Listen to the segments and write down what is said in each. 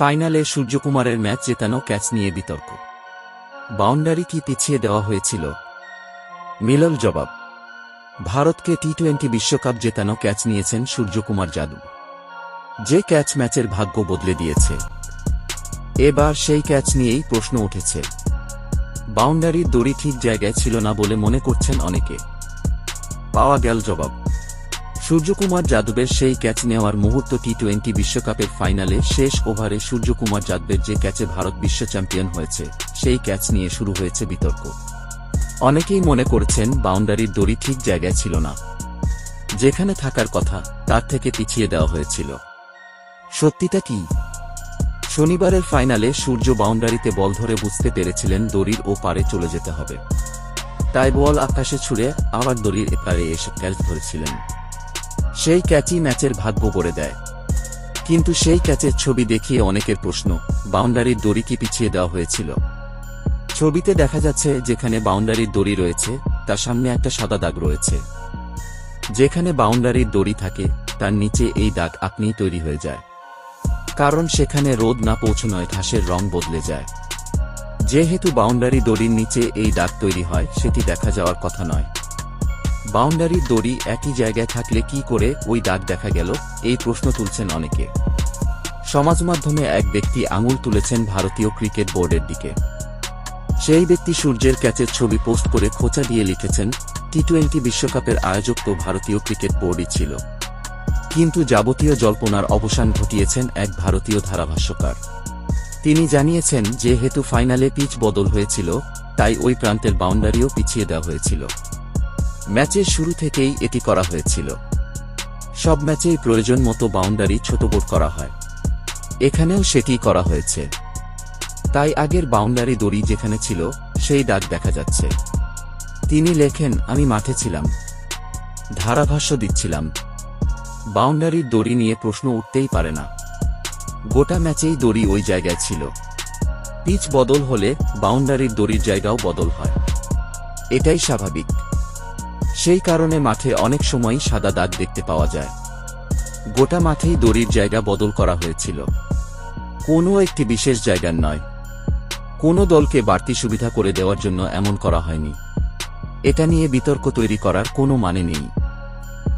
ফাইনালে সূর্যকুমারের match জেতানো catch নিয়ে বিতর্ক। বাউন্ডারি কি পিছিয়ে দেওয়া হয়েছিল? মিলল জবাব, ভারতকে টি টোয়েন্টি বিশ্বকাপ জেতানো ক্যাচ নিয়েছেন সূর্যকুমার যাদু যে ক্যাচ ম্যাচের ভাগ্য বদলে দিয়েছে। এবার সেই ক্যাচ নিয়েই প্রশ্ন উঠেছে। বাউন্ডারির দড়ি ঠিক জায়গায় ছিল না বলে মনে করছেন অনেকে। পাওয়া গেল জবাব সূর্যকুমার যাদবের সেই ক্যাচ নেওয়ার মুহূর্ত টি টোয়েন্টি বিশ্বকাপের ফাইনালে শেষ ওভারে সূর্যকুমার যাদবের যে ক্যাচে ভারত বিশ্ব চ্যাম্পিয়ন হয়েছে, সেই ক্যাচ নিয়ে শুরু হয়েছে বিতর্ক। অনেকেই মনে করছেন বাউন্ডারির দড়ি ঠিক জায়গায় ছিল না। যেখানে থাকার কথা, তার থেকে পিছিয়ে দেওয়া হয়েছিল। সত্যিটা কি? শনিবারের ফাইনালে সূর্য বাউন্ডারিতে বল ধরে বুঝতে পেরেছিলেন দড়ির ও পারে চলে যেতে হবে। তাই বল আকাশে ছুড়ে আবার দড়ির এপারে এসে ক্যাচ ধরেছিলেন। সেই ক্যাচই ম্যাচের ভাগ্য করে দেয়। কিন্তু সেই ক্যাচের ছবি দেখিয়ে অনেকের প্রশ্ন, বাউন্ডারির দড়ি কি পিছিয়ে দেওয়া হয়েছিল? ছবিতে দেখা যাচ্ছে যেখানে বাউন্ডারির দড়ি রয়েছে, তার সামনে একটা সাদা দাগ রয়েছে। যেখানে বাউন্ডারির দড়ি থাকে, তার নিচে এই দাগ আপনিই তৈরি হয়ে যায়। কারণ সেখানে রোদ না পৌঁছানোয় ঘাসের রং বদলে যায়। যেহেতু বাউন্ডারি দড়ির নিচে এই দাগ তৈরি হয়, সেটি দেখা যাওয়ার কথা নয়। বাউন্ডারির দড়ি একই জায়গায় থাকলে কি করে ওই দাগ দেখা গেল? এই প্রশ্ন তুলছেন অনেকে। সমাজ মাধ্যমে এক ব্যক্তি আঙুল তুলেছেন ভারতীয় ক্রিকেট বোর্ডের দিকে। সেই ব্যক্তি সূর্যের ক্যাচের ছবি পোস্ট করে খোঁচা দিয়ে লিখেছেন টি টোয়েন্টি বিশ্বকাপের আয়োজক তো ভারতীয় ক্রিকেট বোর্ডই ছিল। কিন্তু যাবতীয় জল্পনার অবসান ঘটিয়েছেন এক ভারতীয় ধারাভাষ্যকার। তিনি জানিয়েছেন যেহেতু ফাইনালে পিচ বদল হয়েছিল, তাই ওই প্রান্তের বাউন্ডারিও পিছিয়ে দেওয়া হয়েছিল। ম্যাচের শুরু থেকেই এটি করা হয়েছিল। সব ম্যাচেই প্রয়োজন মতো বাউন্ডারি ছোট বোর্ড করা হয়। এখানেও সেটি করা হয়েছে। তাই আগের বাউন্ডারি দড়ি যেখানে ছিল, সেই দাগ দেখা যাচ্ছে। তিনি লেখেন, আমি মাঠে ছিলাম। ধারাভাষ্য দিচ্ছিলাম। বাউন্ডারির দড়ি নিয়ে প্রশ্ন উঠতেই পারে না। গোটা ম্যাচেই দড়ি ওই জায়গায় ছিল। পিচ বদল হলে বাউন্ডারির দড়ির জায়গাও বদল হয়। এটাই স্বাভাবিক। সেই কারণে মাঠে অনেক সময় সাদা দাগ দেখতে পাওয়া যায়। গোটা মাঠেই দড়ির জায়গা বদল করা হয়েছিল। কোনো একটি বিশেষ জায়গার নয়। কোনো দলকে বাড়তি সুবিধা করে দেওয়ার জন্য এমন করা হয়নি। এটা নিয়ে বিতর্ক তৈরি করার কোনো মানে নেই।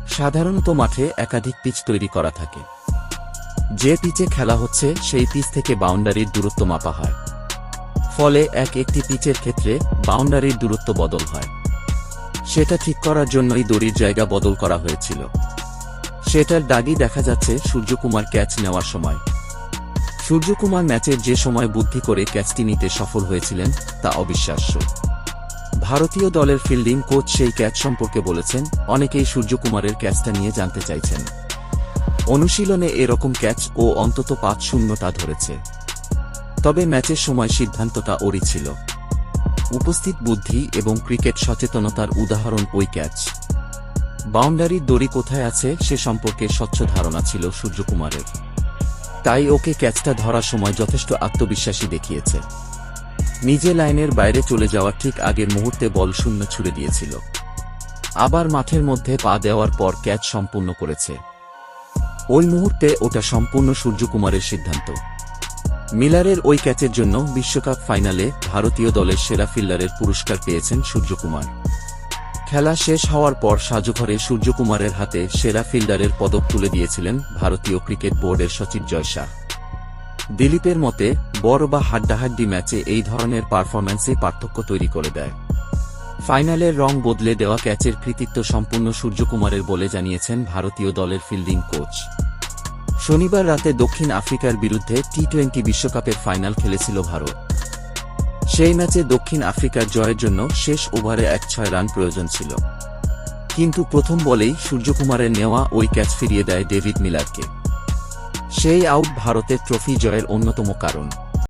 সাধারণত মাঠে একাধিক পিচ তৈরি করা থাকে। যে পিচে খেলা হচ্ছে, সেই পিচ থেকে বাউন্ডারির দূরত্ব মাপা হয়। ফলে এক একটি পিচের ক্ষেত্রে বাউন্ডারির দূরত্ব বদল হয়। সেটা ঠিক করার জন্যই দড়ির জায়গা বদল করা হয়েছিল। সেটার দাগই দেখা যাচ্ছে সূর্যকুমার ক্যাচ নেওয়ার সময়। সূর্যকুমার ম্যাচের যে সময় বুদ্ধি করে ক্যাচটি নিতে সফল হয়েছিলেন, তা অবিশ্বাস্য। ভারতীয় দলের ফিল্ডিং কোচ সেই ক্যাচ সম্পর্কে বলেছেন, অনেকেই সূর্যকুমারের ক্যাচটা নিয়ে জানতে চাইছেন। অনুশীলনে এরকম ক্যাচ ও অন্তত পাঁচ শূন্যতা ধরেছে। তবে ম্যাচের সময় সিদ্ধান্তটা ওরই ছিল। উপস্থিত বুদ্ধি এবং ক্রিকেট সচেতনতার উদাহরণ ওই ক্যাচ। বাউন্ডারির দড়ি কোথায় আছে সে সম্পর্কে স্বচ্ছ ধারণা ছিল সূর্যকুমারের। তাই ওকে ক্যাচটা ধরার সময় যথেষ্ট আত্মবিশ্বাসী দেখিয়েছে। নিজে লাইনের বাইরে চলে যাওয়ার ঠিক আগের মুহূর্তে বল শূন্য ছুড়ে দিয়েছিল। আবার মাঠের মধ্যে পা দেওয়ার পর ক্যাচ সম্পূর্ণ করেছে। ওই মুহূর্তে ওটা সম্পূর্ণ সূর্যকুমারের সিদ্ধান্ত। মিলারের ওই ক্যাচের জন্য বিশ্বকাপ ফাইনালে ভারতীয় দলের সেরা ফিল্ডারের পুরস্কার পেয়েছেন সূর্যকুমার। খেলা শেষ হওয়ার পর সাজুঘরে সূর্যকুমারের হাতে সেরা ফিল্ডারের পদক তুলে দিয়েছিলেন ভারতীয় ক্রিকেট বোর্ডের সচিব জয় শাহ দিলীপের মতে, বড় বা হাড্ডাহাড্ডি ম্যাচে এই ধরনের পারফরম্যান্সে পার্থক্য তৈরি করে দেয়। ফাইনালের রং বদলে দেওয়া ক্যাচের কৃতিত্ব সম্পূর্ণ সূর্যকুমারের বলে জানিয়েছেন ভারতীয় দলের ফিল্ডিং কোচ। শনিবার রাতে দক্ষিণ আফ্রিকার বিরুদ্ধে টি টোয়েন্টি বিশ্বকাপের ফাইনাল খেলেছিল ভারত। সেই ম্যাচে দক্ষিণ আফ্রিকার জয়ের জন্য শেষ ওভারে এক ছয় রান প্রয়োজন ছিল। কিন্তু প্রথম বলেই সূর্যকুমারের নেওয়া ওই ক্যাচ ফিরিয়ে দেয় ডেভিড মিলারকে। সেই আউট ভারতের ট্রফি জয়ের অন্যতম কারণ।